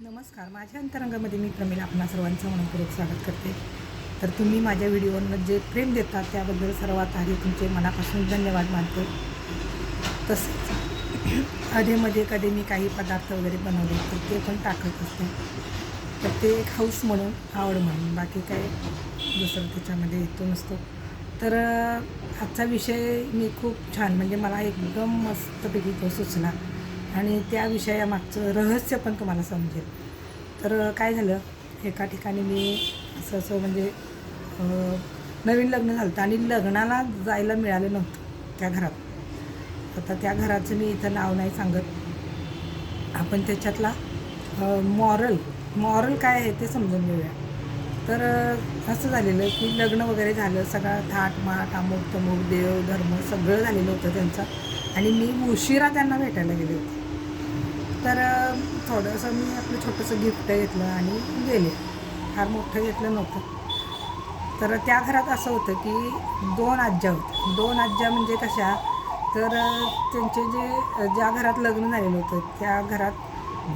नमस्कार माझ्या अंतरंगामध्ये मी प्रमिला आपणा सर्वांचं मनपूर्वक स्वागत करते. तर तुम्ही माझ्या व्हिडिओवर जे प्रेम देतात त्याबद्दल सर्वात आधी तुमचे मनापासून धन्यवाद मानतो. तसेच अधेमध्ये कधी मी काही पदार्थ वगैरे बनवले तर ते पण टाकत असते. तर ते एक हौस म्हणून आवड म्हणून बाकी काय दुसरं त्याच्यामध्ये येतो नसतो. तर आजचा विषय मी खूप छान म्हणजे मला एकदम मस्तपैकी तो सुचला. आणि त्या विषयामागचं रहस्य पण तुम्हाला समजेल. तर काय झालं? एका ठिकाणी मी असं असं म्हणजे नवीन लग्न झालं होतं आणि लग्नाला जायला मिळालं नव्हतं त्या घरात. आता त्या घराचं मी इथं नाव नाही सांगत. आपण त्याच्यातला मॉरल मॉरल काय आहे ते समजून घेऊया. तर असं झालेलं की लग्न वगैरे झालं सगळं थाट माट अमुक तमुक देव धर्म सगळं झालेलं होतं त्यांचं. आणि मी उशिरा त्यांना भेटायला गेले होते. तर थोडंसं मी आपलं छोटंसं गिफ्ट घेतलं आणि गेले. फार मोठं घेतलं नव्हतं. तर त्या घरात असं होतं की दोन आज्या होत्या. दोन आज्या म्हणजे कशा? तर त्यांचे जे ज्या घरात लग्न झालेलं होतं त्या घरात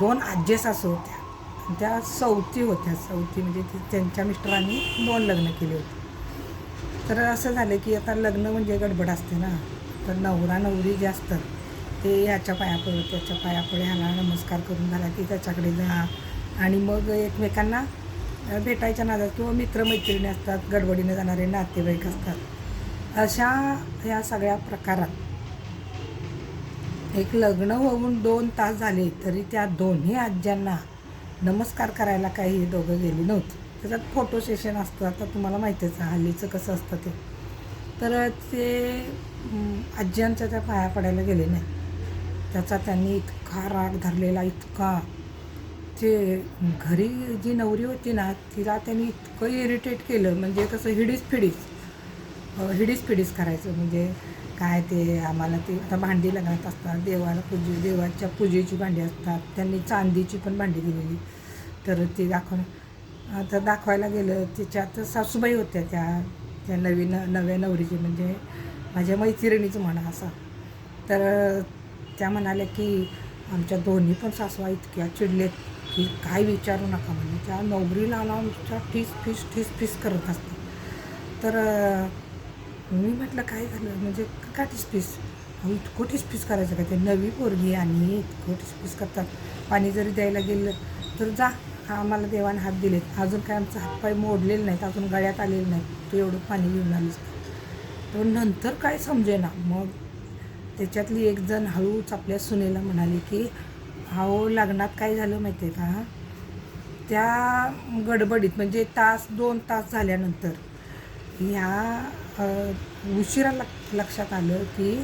दोन आज्जे सासू होत्या. त्या सौती होत्या. सौती म्हणजे ती त्यांच्या मिस्टरांनी दोन लग्न केले होते. तर असं झालं की आता लग्न म्हणजे गडबड असते ना. तर नवरा नवरी जे असतात ते ह्याच्या पाया त्याच्या पाया पड ह्याला नमस्कार करून झाला की त्याच्याकडे जा. आणि मग एकमेकांना भेटायच्या नादात किंवा मित्रमैत्रिणी असतात गडबडीने जाणारे नातेवाईक असतात. अशा ह्या सगळ्या प्रकारात एक लग्न होऊन दोन तास झाले तरी त्या दोन्ही आज्यांना नमस्कार करायला काही दोघं गेले नव्हती. त्याच्यात फोटो सेशन असतं आता तुम्हाला माहितीच आहे हल्लीचं कसं असतं ते. तर ते आज्यांच्या त्या पाया पडायला गेले नाही त्याचा त्यांनी इतका राग धरलेला इतका. ते घरी जी नवरी होती ना तिला त्यांनी इतकं इरिटेट केलं. म्हणजे कसं हिडीस फिडीस हिडीस फिडीस करायचं. म्हणजे काय ते आम्हाला ते आता भांडी लग्नात असतात. देवाला पूजे देवाच्या पूजेची भांडी असतात. त्यांनी चांदीची पण भांडी दिलेली. तर ती दाखवून आता दाखवायला गेलं तिच्यात सासूबाई होत्या त्या त्या नवीन नव्या नवरीची. म्हणजे माझ्या मैत्रिणीचं म्हणा असा. तर त्या म्हणाल्या की आमच्या दोन्ही पण सासवा इतक्या चिडलेत की काय विचारू नका म्हणजे त्या नवरीला आमच्या ठीस फीस ठीस फीस करत असते तर मी म्हटलं काय झालं? म्हणजे का ठीस अहो इतकं ठिसपीस करायचं का? ते नवी पोरगी आणि इतकं ठिसपीस करतात. पाणी जरी द्यायला गेलं तर जा आम्हाला देवाने हात दिलेत. अजून काय आमचा हातपाय मोडलेले नाहीत अजून गळ्यात आलेले नाहीत. तू एवढं पाणी घेऊन आलीस तर नंतर काय समजेना. मग त्याच्यातली एक जण हळूच आपल्या सुनेला म्हणाली की अहो लग्नात काय झालं माहिती आहे का? त्या गडबडीत म्हणजे तास दोन तास झाल्यानंतर ह्या उशिरा लक लक्षात आलं की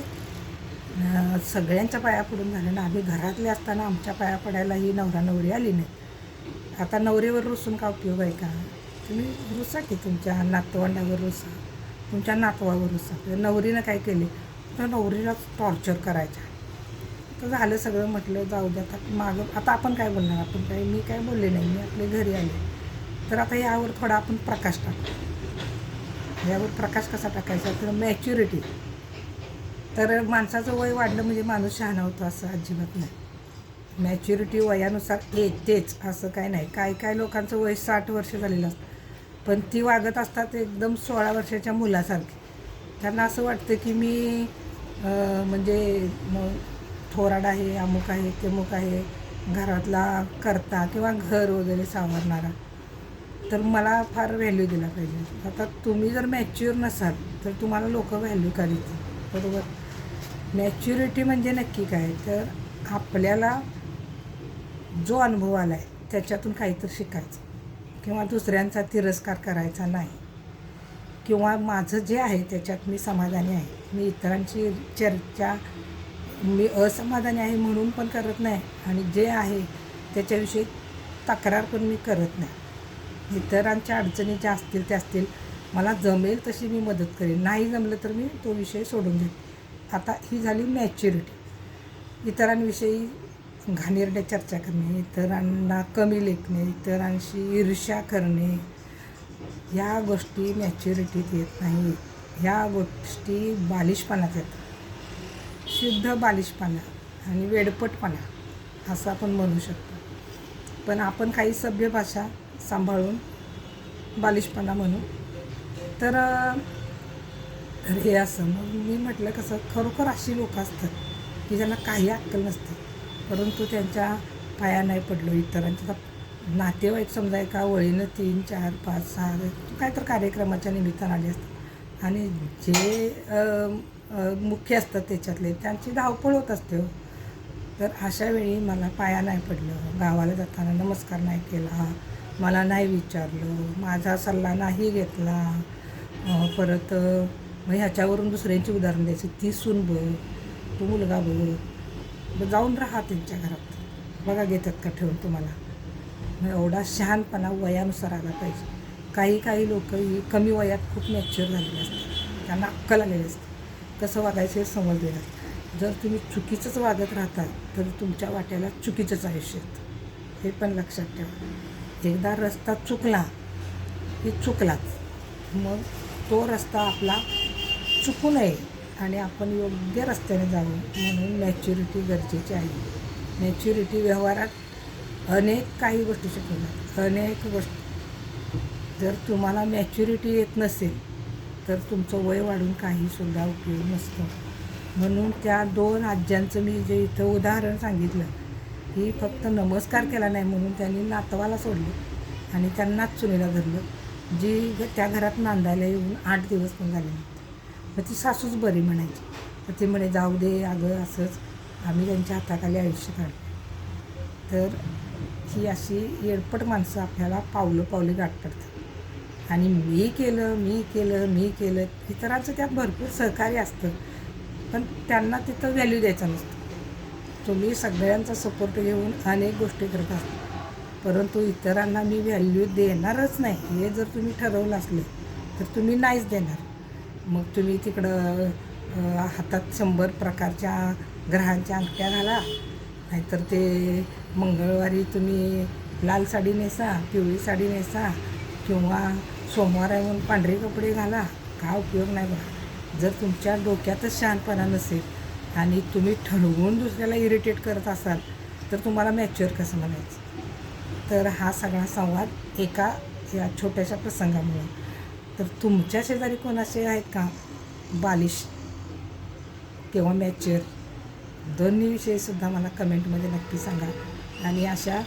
सगळ्यांच्या पाया पडून झालं ना. आम्ही घरातले असताना आमच्या पाया पडायला ही नवरा नवरी आली नाही आता नवरीवर रुसून का उपयोग आहे का? तुम्ही रुसा की तुमच्या नातवंडावर रुसा तुमच्या नातवावर रुसा. नवरीनं काय केले? तर नवरीलाच टॉर्चर करायच्या. तर झालं सगळं म्हटलं जाऊ द्या आता मागं आता आपण काय बोलणार? आपण काय मी काय बोलले नाही मी आपले घरी आले. तर आता यावर थोडा आपण प्रकाश टाकू. यावर प्रकाश कसा टाकायचा? तर मॅच्युरिटी तर माणसाचं वय वाढलं म्हणजे माणूस शहाणा होतो असं अजिबात नाही. मॅच्युरिटी वयानुसार येतेच असं काय नाही. काय काय लोकांचं वय साठ वर्ष झालेलं असतं. पण ती वागत असतात एकदम सोळा वर्षाच्या मुलासारखी. त्यांना असं वाटतं की मी म्हणजे मग थोराड आहे अमुक आहे तेमुक आहे घरातला करता किंवा घर वगैरे सावरणारा तर मला फार व्हॅल्यू दिला पाहिजे. आता तुम्ही जर मॅच्युअर नसाल तर तुम्हाला लोक व्हॅल्यू करायचे. बरोबर? मॅच्युरिटी म्हणजे नक्की काय? तर आपल्याला जो अनुभव आला आहे त्याच्यातून काहीतरी शिकायचं. किंवा दुसऱ्यांचा तिरस्कार करायचा नाही. किंवा माझं जे आहे त्याच्यात मी समाधानी आहे. मी इतरांची चर्चा मी असमाधानी आहे म्हणून पण करत नाही आणि जे आहे त्याच्याविषयी तक्रार पण मी करत नाही. इतरांच्या अडचणी ज्या असतील त्या असतील. मला जमेल तशी मी मदत करेन. नाही जमलं तर मी तो विषय सोडून देईन. आता ही झाली मॅच्युरिटी. इतरांविषयी घाणेरड्या चर्चा करणे इतरांना कमी लेखणे इतरांशी ईर्ष्या करणे ह्या गोष्टी मॅच्युरिटीत येत नाही. ह्या गोष्टी बालिशपणात येतात. शुद्ध बालिशपणा आणि वेडपटपणा असं आपण म्हणू शकतो. पण आपण काही सभ्य भाषा सांभाळून बालिशपणा म्हणू. तर हे असं. मग मी म्हटलं कसं खरोखर अशी लोकं असतात की ज्यांना काही अक्कल नसते. परंतु त्यांच्या पाया नाही पडलो इतरांच्या नातेवाईक समजा एका वळीनं तीन चार पाच सहा काय तर कार्यक्रमाच्या निमित्तानं आले असतात. आणि जे मुख्य असतात त्याच्यातले त्यांची धावपळ होत असते हो. तर अशा वेळी मला पाया नाही पडलं. गावाला जाताना नमस्कार नाही केला. मला नाही विचारलं. माझा सल्ला नाही घेतला. परत मग ह्याच्यावरून दुसऱ्यांची उदाहरण द्यायची. ती सून बघ तो मुलगा बघ. जाऊन राहा त्यांच्या घरात. बघा घेतात का ठेवून तुम्हाला? एवढा शहाणपणा वयानुसार आला पाहिजे. काही काही लोक ही कमी वयात खूप मॅच्युअर झालेले असतात. त्यांना अक्कल आलेली असते. कसं वागायचं हे समजलेलं असतं जर तुम्ही चुकीचंच वागत राहता तर तुमच्या वाट्याला चुकीचंच आयुष्य येतं. हे पण लक्षात ठेवा. एकदा रस्ता चुकला की चुकलाच. मग तो रस्ता आपला चुकू नये आणि आपण योग्य रस्त्याने जावं म्हणून मॅच्युरिटी गरजेची आहे. मॅच्युरिटी व्यवहारात अनेक काही गोष्टी शिकवल्या. अनेक गोष्टी. जर तुम्हाला मॅच्युरिटी येत नसेल तर तुमचं वय वाढून काहीसुद्धा उपयोग नसतो. म्हणून त्या दोन आज्यांचं मी जे इथं उदाहरण सांगितलं की फक्त नमस्कार केला नाही म्हणून त्यांनी नातवाला सोडले आणि त्यांनाच चुलीला धरलं जी ग- त्या घरात नांदायला येऊन आठ दिवस पण झाले नव्हते मग ती सासूच बरी म्हणायची. तर ती म्हणे जाऊ दे अगं असंच. आम्ही त्यांच्या हाताखाली आयुष्य काढलं तर ही अशी येडपट माणसं आपल्याला पावलं पावले गाठ पडतात. आणि मी केलं मी केलं मी केलं इतरांचं त्यात भरपूर सहकार्य असतं. पण त्यांना तिथं व्हॅल्यू द्यायचा नसतो. तुम्ही सगळ्यांचा सपोर्ट घेऊन अनेक गोष्टी करत असता. परंतु इतरांना मी व्हॅल्यू देणारच नाही. हे जर तुम्ही ठरवलं असले तर तुम्ही नाहीच देणार. मग तुम्ही तिकडं हातात शंभर प्रकारच्या ग्रहांच्या अंगठ्या घाला. नाहीतर ते मंगळवारी तुम्ही लाल साडी नेसा पिवळी साडी नेसा किंवा सोमवार आहे म्हणून पांढरे कपडे घाला. का उपयोग नाही बघा. जर तुमच्या डोक्यातच शहाणपणा नसेल आणि तुम्ही ठरवून दुसऱ्याला इरिटेट करत असाल तर तुम्हाला मॅच्युअर कसं म्हणायचं? तर हा सगळा संवाद एका या छोट्याशा प्रसंगामुळे. तर तुमच्या शेजारी कोणाचे आहेत का? बालिश किंवा मॅच्युअर दोन्ही विषयीसुद्धा मला कमेंटमध्ये नक्की सांगा. आणि अशा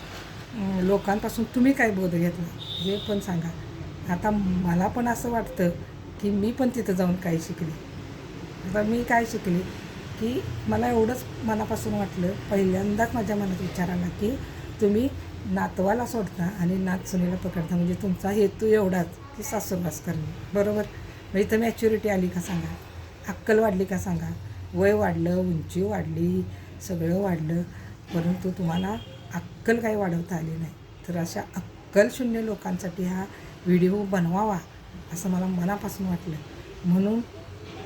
लोकांपासून तुम्ही काय बोध घेतला हे पण सांगा. आता मला पण असं वाटतं की मी पण तिथं जाऊन काय शिकले. आता मी काय शिकले की मला एवढंच मनापासून वाटलं पहिल्यांदाच माझ्या मनात विचार आला की तुम्ही नातवाला सोडता आणि नात सुनेला पकडता. म्हणजे तुमचा हेतू एवढाच की सासूरवास करणे बरोबर? म्हणजे इथं मॅच्युरिटी आली का सांगा? अक्कल वाढली का सांगा? वय वाढलं उंची वाढली सगळं वाढलं परंतु तुम्हाला अक्कल काही वाढवता आली नाही. तर अशा अक्कलशून्य लोकांसाठी हा व्हिडिओ बनवावा असं मला मनापासून वाटलं. म्हणून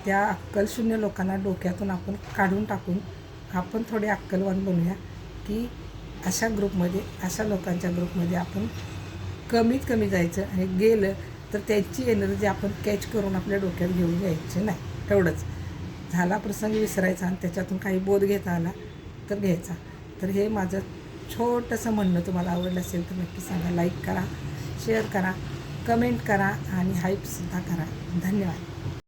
त्या अक्कलशून्य लोकांना डोक्यातून आपण काढून टाकून आपण थोडे अक्कलवान बनूया की अशा ग्रुपमध्ये अशा लोकांच्या ग्रुपमध्ये आपण कमीत कमी जायचं आणि गेलं तर त्यांची एनर्जी आपण कॅच करून आपल्या डोक्यात घेऊन यायची नाही. तेवढंच झाला प्रसंग विसरायचा आणि त्याच्यातून काही बोध घेता आला तर घ्यायचा. तर हे माझं छोटंसं म्हणणं तुम्हाला आवडलं असेल तर नक्की सांगा. लाईक करा शेअर करा कमेंट करा आणि हाईपसुद्धा करा. धन्यवाद.